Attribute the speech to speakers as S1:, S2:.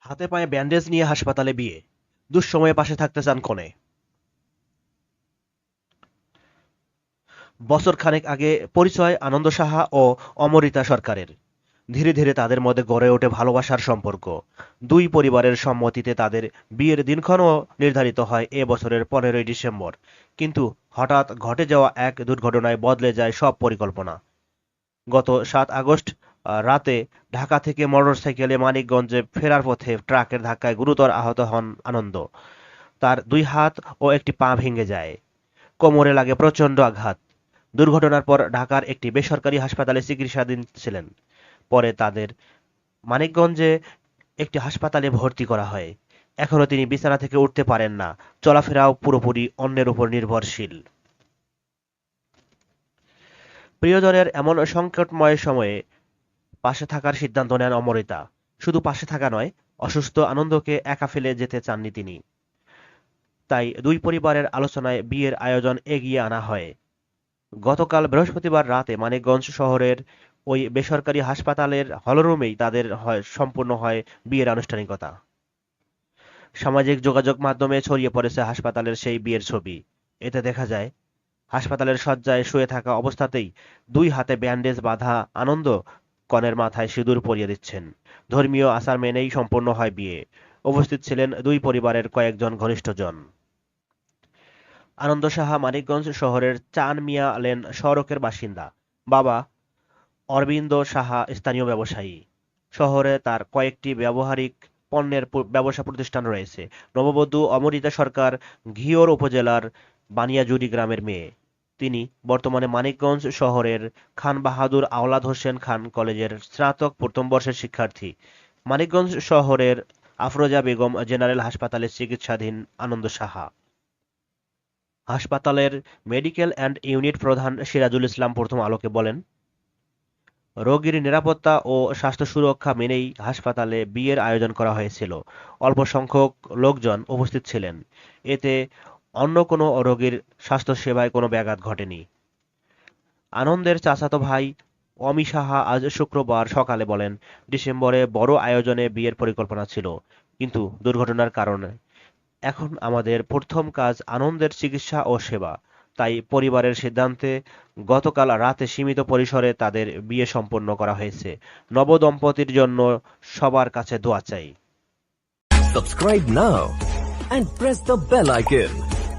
S1: হাতে পায়ে ব্যান্ডেজ নিয়ে হাসপাতালে বিয়ে। দুঃসময়ে পাশে থাকতে চান কনে। বছর খানেক আগে পরিচয় আনন্দ সাহা ও অমরিতা সরকারের। ধীরে ধীরে তাদের মধ্যে গড়ে ওঠে ভালোবাসার সম্পর্ক। দুই পরিবারের সম্মতিতে তাদের বিয়ের দিনক্ষণও নির্ধারিত হয় এ বছরের পনেরোই ডিসেম্বর। কিন্তু হঠাৎ ঘটে যাওয়া এক দুর্ঘটনায় বদলে যায় সব পরিকল্পনা। গত সাত আগস্ট রাতে ঢাকা থেকে মোটরসাইকেলে মানিকগঞ্জে ফেরার পথে ট্রাকের ধাক্কায় গুরুতর আহত হন আনন্দ। তার দুই হাত ও একটি পা ভেঙে যায়। কোমরে লাগে প্রচণ্ড আঘাত। দুর্ঘটনার পর ঢাকার একটি বেসরকারি হাসপাতালে চিকিৎসাধীন ছিলেন। পরে তাদের মানিকগঞ্জে একটি হাসপাতালে ভর্তি করা হয়। এখনও তিনি বিছানা থেকে উঠতে পারেন না। চলাফেরাও পুরোপুরি অন্যের উপর নির্ভরশীল। প্রিয়জনের এমন সংকটময় সময়ে পাশে থাকার সিদ্ধান্ত নেন অমরিতা। শুধু পাশে থাকা নয়, অসুস্থ আনন্দকে একা ফেলে যেতে চাননি তিনি। তাই দুই পরিবারের আলোচনায় বিয়ের আয়োজন এগিয়ে আনা হয়। গতকাল বৃহস্পতিবার রাতে মানিকগঞ্জ শহরের ওই বেসরকারি হাসপাতালের হলরুমেই তাদের হয় সম্পূর্ণ হয় বিয়ের আনুষ্ঠানিকতা। সামাজিক যোগাযোগ মাধ্যমে ছড়িয়ে পড়েছে হাসপাতালের সেই বিয়ের ছবি। এতে দেখা যায়, হাসপাতালের শয্যায় শুয়ে থাকা অবস্থাতেই দুই হাতে ব্যান্ডেজ বাঁধা আনন্দ কনের মাথায় সিঁদুর পরিয়ে দিচ্ছেন। ধর্মীয় আচার মেনেই সম্পন্ন হয় বিয়ে। উপস্থিত ছিলেন দুই পরিবারের কয়েকজন ঘনিষ্ঠজন। আনন্দ সাহা মানিকগঞ্জ শহরের চান মিয়া লেন সড়কের বাসিন্দা। বাবা অরবিন্দ সাহা স্থানীয় ব্যবসায়ী। শহরে তার কয়েকটি ব্যবহারিক পণ্যের ব্যবসা প্রতিষ্ঠান রয়েছে। নববধূ অমরিতা সরকার ঘিওর উপজেলার বানিয়াজুরি গ্রামের মেয়ে। তিনি বর্তমানে মানিকগঞ্জ শহরের খান বাহাদুর আওলাদ হোসেন খান কলেজের স্নাতক প্রথম বর্ষের শিক্ষার্থী। মানিকগঞ্জ শহরের আফরোজা বেগম জেনারেল হাসপাতালে চিকিৎসাধীন আনন্দ সাহা। হাসপাতালের মেডিকেল অ্যান্ড ইউনিট প্রধান সিরাজুল ইসলাম প্রথম আলোকে বলেন, রোগীর নিরাপত্তা ও স্বাস্থ্য সুরক্ষা মেনেই হাসপাতালে বিয়ের আয়োজন করা হয়েছিল। অল্প সংখ্যক লোকজন উপস্থিত ছিলেন। এতে অন্য কোনো রোগীর স্বাস্থ্যসেবায় কোনো ব্যাঘাত ঘটেনি। আনন্দের চাচাতো ভাই অমি সাহা আজ শুক্রবার সকালে বলেন, ডিসেম্বরে বড় আয়োজনে বিয়ের পরিকল্পনা ছিল, কিন্তু দুর্ঘটনার কারণে এখন আমাদের প্রথম কাজ আনন্দের চিকিৎসা ও সেবা। তাই পরিবারের সিদ্ধান্তে গতকাল রাতে সীমিত পরিসরে তাদের বিয়ে সম্পন্ন করা হয়েছে। নবদম্পতির জন্য সবার কাছে দোয়া চাই।
S2: Subscribe now and press the bell icon.